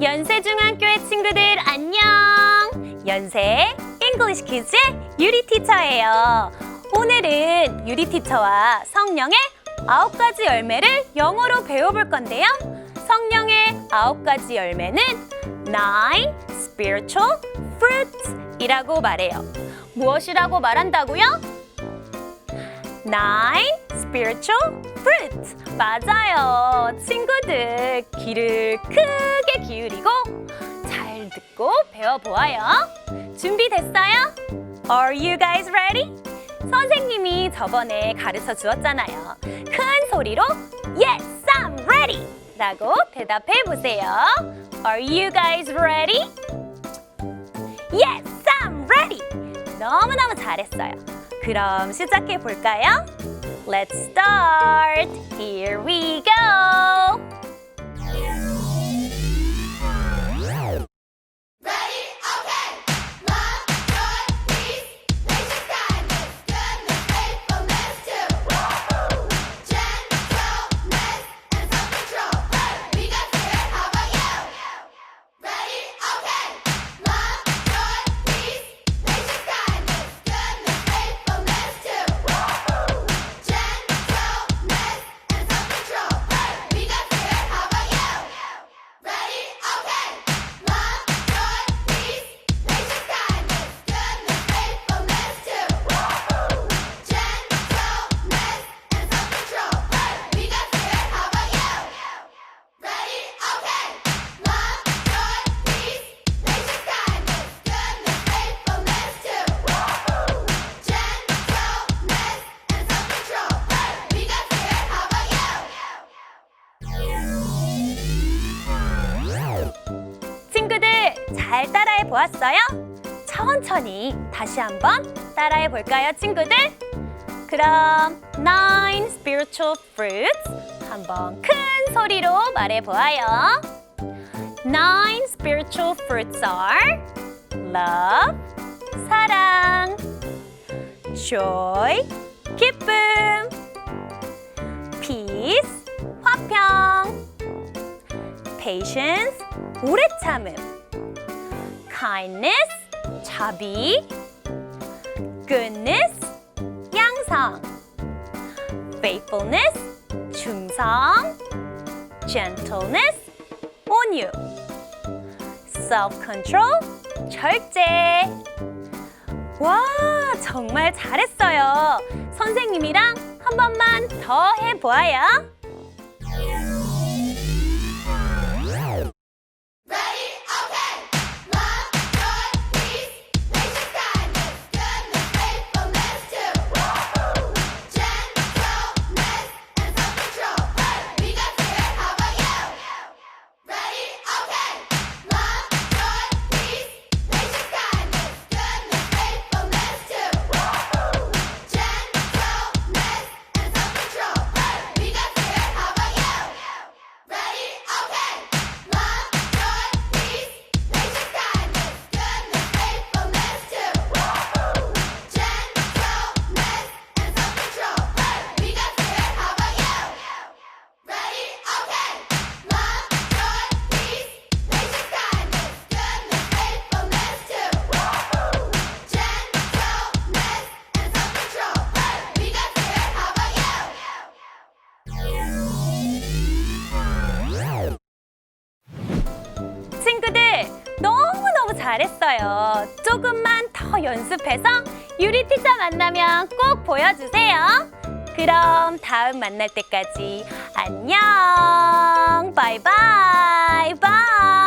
연세중학교의 친구들 안녕! 연세 잉글리시 퀴즈의 유리 티처예요. 오늘은 유리 티처와 성령의 아홉 가지 열매를 영어로 배워볼 건데요. 성령의 아홉 가지 열매는 nine spiritual fruits 이라고 말해요. 무엇이라고 말한다고요? nine spiritual fruits 맞아요. 친구들 귀를 크게 기울이고 잘 듣고 배워보아요. 준비됐어요? Are you guys ready? 선생님이 저번에 가르쳐 주었잖아요. 큰 소리로 Yes, I'm ready! 라고 대답해 보세요. Are you guys ready? Yes, I'm ready! 너무너무 잘했어요. 그럼 시작해 볼까요? Let's start! Here we go! 잘 따라해 보았어요? 천천히 다시 한번 따라해 볼까요, 친구들? 그럼 nine spiritual fruits 한번 큰 소리로 말해 보아요. Nine spiritual fruits are love, 사랑, joy, 기쁨, peace, 화평, patience, 오래 참음, kindness, 자비, goodness, 양성, faithfulness, 충성, gentleness, 온유, self-control, 절제. 와, 정말 잘했어요. 선생님이랑 한 번만 더 해보아요. 친구들 너무너무 잘했어요. 조금만 더 연습해서 유리 티처 만나면 꼭 보여주세요. 그럼 다음 만날 때까지 안녕. 바이바이. 바이.